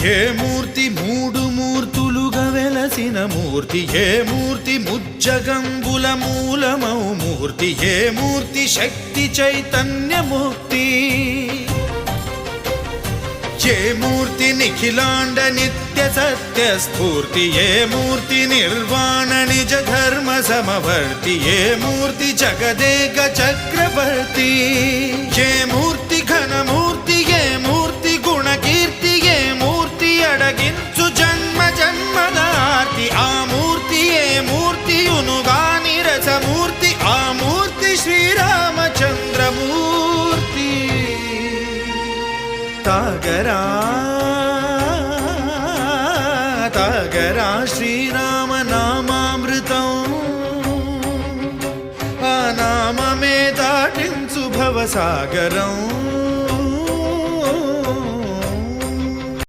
ఏ మూర్తి మూడు మూర్తులుగా వెలసిన మూర్తి ఏ మూర్తి ముజ్జగంబుల మూలమౌ మూర్తి ఏ మూర్తి శక్తి చైతన్యముక్తి ఏ మూర్తి నిఖిలాండ నిత్య సత్య స్ఫూర్తి ఏ మూర్తి నిర్వాణ నిజ ధర్మ సమవర్తి ఏ మూర్తి జగదేక చక్రవర్తి. नुबानिरसमूर्ति आमूर्ति श्रीरामचन्द्रमूर्ति। तागरा तागरा श्रीरामनामामृतम्। अ नाम मे ताटिंसु भव सागरम्